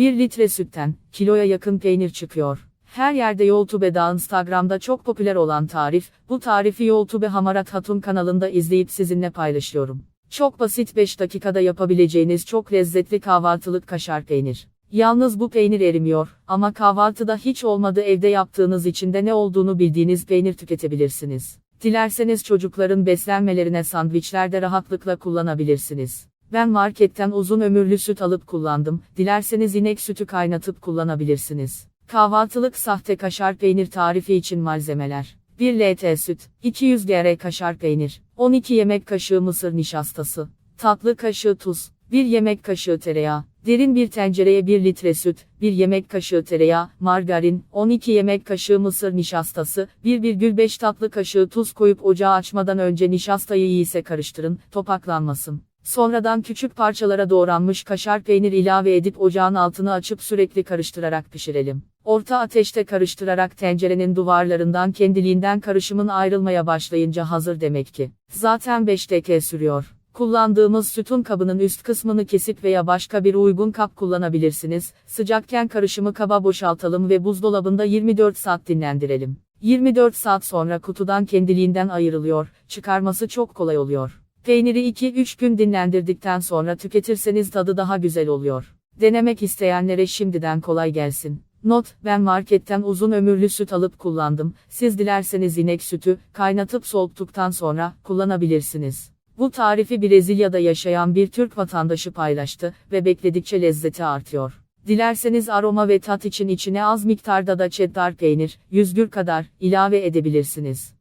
1 litre sütten, kiloya yakın peynir çıkıyor. Her yerde YouTube'da Instagram'da çok popüler olan tarif, bu tarifi YouTube Hamarat Hatun kanalında izleyip sizinle paylaşıyorum. Çok basit 5 dakikada yapabileceğiniz çok lezzetli kahvaltılık kaşar peynir. Yalnız bu peynir erimiyor ama kahvaltıda hiç olmadı evde yaptığınız için de ne olduğunu bildiğiniz peynir tüketebilirsiniz. Dilerseniz çocukların beslenmelerine sandviçlerde rahatlıkla kullanabilirsiniz. Ben marketten uzun ömürlü süt alıp kullandım. Dilerseniz inek sütü kaynatıp kullanabilirsiniz. Kahvaltılık sahte kaşar peynir tarifi için malzemeler. 1 LT süt, 200 gr kaşar peynir, 12 yemek kaşığı mısır nişastası, tatlı kaşığı tuz, 1 yemek kaşığı tereyağı, derin bir tencereye 1 litre süt, 1 yemek kaşığı tereyağı, margarin, 12 yemek kaşığı mısır nişastası, 1,5 tatlı kaşığı tuz koyup ocağı açmadan önce nişastayı iyiyse karıştırın, topaklanmasın. Sonradan küçük parçalara doğranmış kaşar peynir ilave edip ocağın altını açıp sürekli karıştırarak pişirelim. Orta ateşte karıştırarak tencerenin duvarlarından kendiliğinden karışımın ayrılmaya başlayınca hazır demek ki. Zaten 5 dakika sürüyor. Kullandığımız sütun kabının üst kısmını kesip veya başka bir uygun kap kullanabilirsiniz. Sıcakken karışımı kaba boşaltalım ve buzdolabında 24 saat dinlendirelim. 24 saat sonra kutudan kendiliğinden ayrılıyor, çıkarması çok kolay oluyor. Peyniri 2-3 gün dinlendirdikten sonra tüketirseniz tadı daha güzel oluyor. Denemek isteyenlere şimdiden kolay gelsin. Not, ben marketten uzun ömürlü süt alıp kullandım. Siz dilerseniz inek sütü, kaynatıp soğuttuktan sonra, kullanabilirsiniz. Bu tarifi Brezilya'da yaşayan bir Türk vatandaşı paylaştı ve bekledikçe lezzeti artıyor. Dilerseniz aroma ve tat için içine az miktarda da cheddar peynir, 100 gür kadar, ilave edebilirsiniz.